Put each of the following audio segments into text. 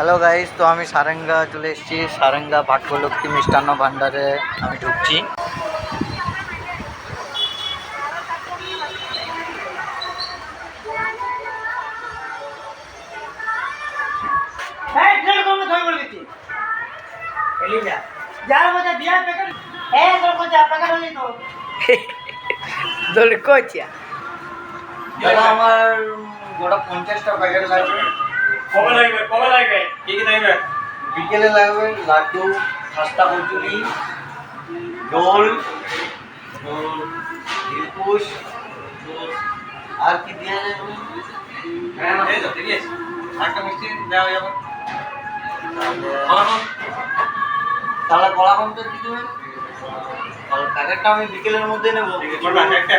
Hello guys তো আমি সারেঙ্গা চলে এসেছি। সারেঙ্গা ভাট্যলক্ষ্মী মিষ্টান্ন ভাণ্ডারে আমি ঢুকছি। আমার গোটা পঞ্চাশটা প্যাকেট লাগবে। কবে লাগবে কবে লাগবে? কি কি লাগবে? বিকেলে লাগবে লাড্ডু খাস্তা কচুরি দোল দিলকুশ আর কি দেওয়া যায় হ্যাঁ এই তো ঠিক আছে। একটা মিষ্টি দেওয়া যাবে। তাহলে- তাহলে কলা কমটা কি দেবেন? প্যাকেটটা আমি বিকেলের মধ্যে নেব। একটা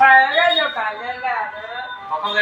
百年就百年了，好兄。